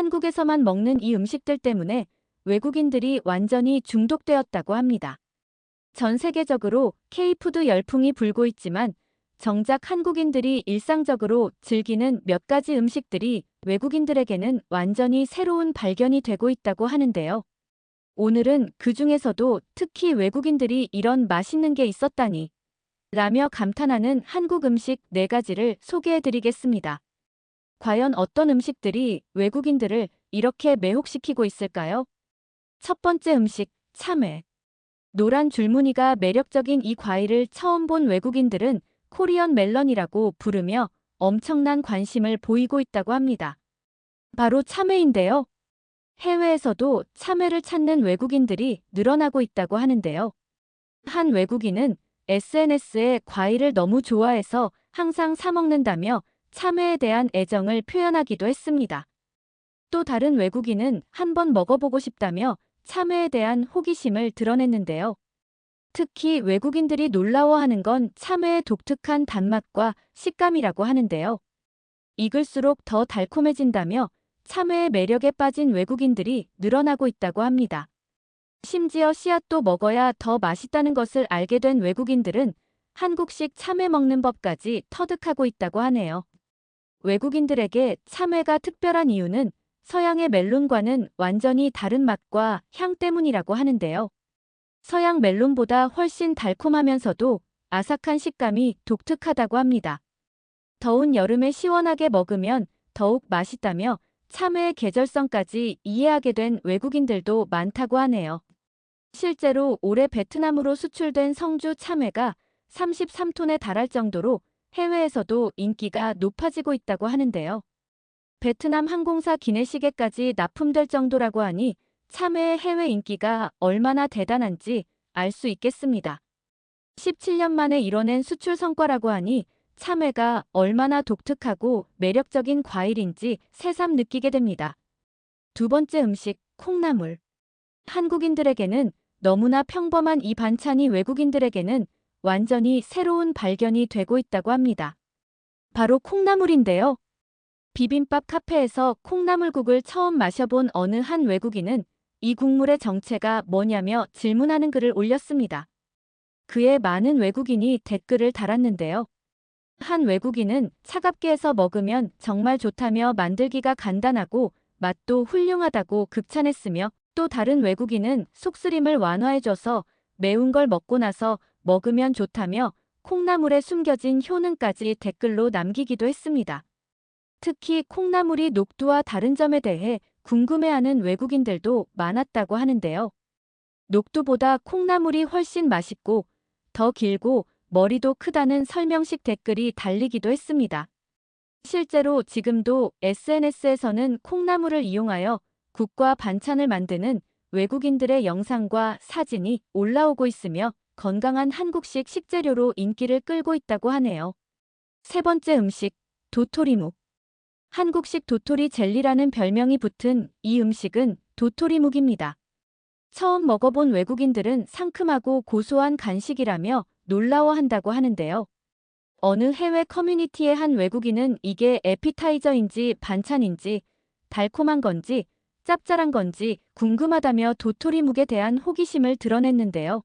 한국에서만 먹는 이 음식들 때문에 외국인들이 완전히 중독되었다고 합니다. 전 세계적으로 K푸드 열풍이 불고 있지만 정작 한국인들이 일상적으로 즐기는 몇 가지 음식들이 외국인들에게는 완전히 새로운 발견이 되고 있다고 하는데요. 오늘은 그 중에서도 특히 외국인들이 이런 맛있는 게 있었다니 라며 감탄하는 한국 음식 4가지를 소개해 드리겠습니다. 과연 어떤 음식들이 외국인들을 이렇게 매혹시키고 있을까요? 첫 번째 음식, 참외. 노란 줄무늬가 매력적인 이 과일을 처음 본 외국인들은 코리언 멜런이라고 부르며 엄청난 관심을 보이고 있다고 합니다. 바로 참외인데요. 해외에서도 참외를 찾는 외국인들이 늘어나고 있다고 하는데요. 한 외국인은 SNS에 과일을 너무 좋아해서 항상 사먹는다며 참외에 대한 애정을 표현하기도 했습니다. 또 다른 외국인은 한번 먹어보고 싶다며 참외에 대한 호기심을 드러냈는데요. 특히 외국인들이 놀라워하는 건 참외의 독특한 단맛과 식감이라고 하는데요. 익을수록 더 달콤해진다며 참외의 매력에 빠진 외국인들이 늘어나고 있다고 합니다. 심지어 씨앗도 먹어야 더 맛있다는 것을 알게 된 외국인들은 한국식 참외 먹는 법까지 터득하고 있다고 하네요. 외국인들에게 참외가 특별한 이유는 서양의 멜론과는 완전히 다른 맛과 향 때문이라고 하는데요. 서양 멜론보다 훨씬 달콤하면서도 아삭한 식감이 독특하다고 합니다. 더운 여름에 시원하게 먹으면 더욱 맛있다며 참외의 계절성까지 이해하게 된 외국인들도 많다고 하네요. 실제로 올해 베트남으로 수출된 성주 참외가 33톤에 달할 정도로 해외에서도 인기가 높아지고 있다고 하는데요. 베트남 항공사 기내식에까지 납품될 정도라고 하니 참외의 해외 인기가 얼마나 대단한지 알 수 있겠습니다. 17년 만에 이뤄낸 수출 성과라고 하니 참외가 얼마나 독특하고 매력적인 과일인지 새삼 느끼게 됩니다. 두 번째 음식, 콩나물. 한국인들에게는 너무나 평범한 이 반찬이 외국인들에게는 완전히 새로운 발견이 되고 있다고 합니다. 바로 콩나물인데요. 비빔밥 카페에서 콩나물국을 처음 마셔본 어느 한 외국인은 이 국물의 정체가 뭐냐며 질문하는 글을 올렸습니다. 그에 많은 외국인이 댓글을 달았는데요. 한 외국인은 차갑게 해서 먹으면 정말 좋다며 만들기가 간단하고 맛도 훌륭하다고 극찬했으며 또 다른 외국인은 속쓰림을 완화해줘서 매운 걸 먹고 나서 먹으면 좋다며 콩나물에 숨겨진 효능까지 댓글로 남기기도 했습니다. 특히 콩나물이 녹두와 다른 점에 대해 궁금해하는 외국인들도 많았다고 하는데요. 녹두보다 콩나물이 훨씬 맛있고 더 길고 머리도 크다는 설명식 댓글이 달리기도 했습니다. 실제로 지금도 SNS에서는 콩나물을 이용하여 국과 반찬을 만드는 외국인들의 영상과 사진이 올라오고 있으며 건강한 한국식 식재료로 인기를 끌고 있다고 하네요. 세 번째 음식, 도토리묵. 한국식 도토리 젤리라는 별명이 붙은 이 음식은 도토리묵입니다. 처음 먹어본 외국인들은 상큼하고 고소한 간식이라며 놀라워한다고 하는데요. 어느 해외 커뮤니티의 한 외국인은 이게 에피타이저인지 반찬인지 달콤한 건지 짭짤한 건지 궁금하다며 도토리묵에 대한 호기심을 드러냈는데요.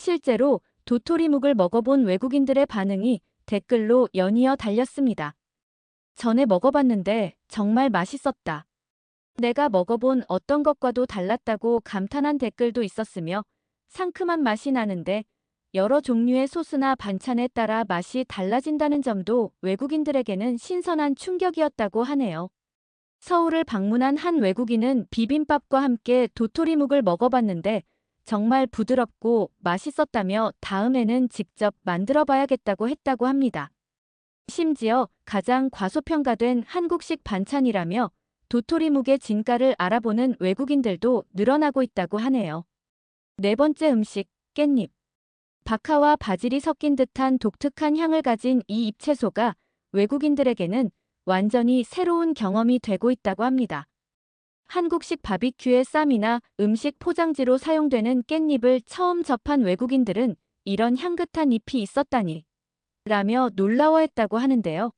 실제로 도토리묵을 먹어본 외국인들의 반응이 댓글로 연이어 달렸습니다. 전에 먹어봤는데 정말 맛있었다. 내가 먹어본 어떤 것과도 달랐다고 감탄한 댓글도 있었으며 상큼한 맛이 나는데 여러 종류의 소스나 반찬에 따라 맛이 달라진다는 점도 외국인들에게는 신선한 충격이었다고 하네요. 서울을 방문한 한 외국인은 비빔밥과 함께 도토리묵을 먹어봤는데 정말 부드럽고 맛있었다며 다음에는 직접 만들어 봐야겠다고 했다고 합니다. 심지어 가장 과소평가된 한국식 반찬이라며 도토리묵의 진가를 알아보는 외국인들도 늘어나고 있다고 하네요. 네 번째 음식, 깻잎. 박하와 바질이 섞인 듯한 독특한 향을 가진 이 잎채소가 외국인들에게는 완전히 새로운 경험이 되고 있다고 합니다. 한국식 바비큐의 쌈이나 음식 포장지로 사용되는 깻잎을 처음 접한 외국인들은 이런 향긋한 잎이 있었다니 라며 놀라워했다고 하는데요.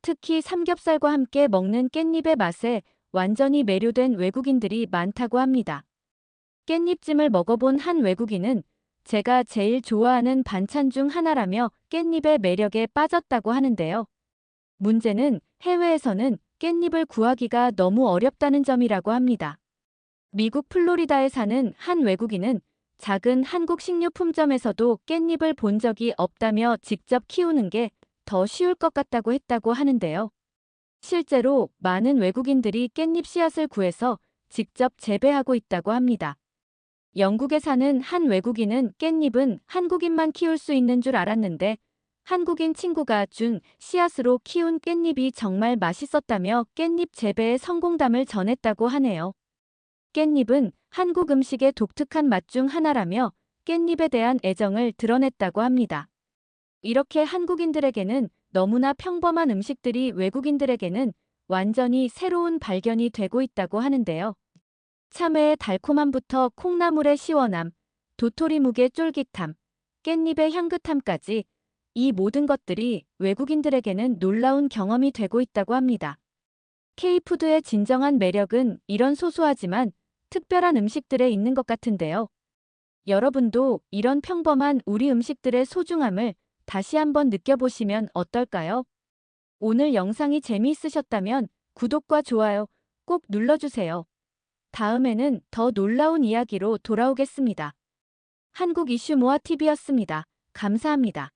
특히 삼겹살과 함께 먹는 깻잎의 맛에 완전히 매료된 외국인들이 많다고 합니다. 깻잎찜을 먹어본 한 외국인은 제가 제일 좋아하는 반찬 중 하나라며 깻잎의 매력에 빠졌다고 하는데요. 문제는 해외에서는 깻잎을 구하기가 너무 어렵다는 점이라고 합니다. 미국 플로리다에 사는 한 외국인은 작은 한국 식료품점에서도 깻잎을 본 적이 없다며 직접 키우는 게 더 쉬울 것 같다고 했다고 하는데요. 실제로 많은 외국인들이 깻잎 씨앗을 구해서 직접 재배하고 있다고 합니다. 영국에 사는 한 외국인은 깻잎은 한국인만 키울 수 있는 줄 알았는데 한국인 친구가 준 씨앗으로 키운 깻잎이 정말 맛있었다며 깻잎 재배의 성공담을 전했다고 하네요. 깻잎은 한국 음식의 독특한 맛 중 하나라며 깻잎에 대한 애정을 드러냈다고 합니다. 이렇게 한국인들에게는 너무나 평범한 음식들이 외국인들에게는 완전히 새로운 발견이 되고 있다고 하는데요. 참외의 달콤함부터 콩나물의 시원함, 도토리묵의 쫄깃함, 깻잎의 향긋함까지 이 모든 것들이 외국인들에게는 놀라운 경험이 되고 있다고 합니다. K푸드의 진정한 매력은 이런 소소하지만 특별한 음식들에 있는 것 같은데요. 여러분도 이런 평범한 우리 음식들의 소중함을 다시 한번 느껴보시면 어떨까요? 오늘 영상이 재미있으셨다면 구독과 좋아요 꼭 눌러주세요. 다음에는 더 놀라운 이야기로 돌아오겠습니다. 한국 이슈 모아 TV였습니다. 감사합니다.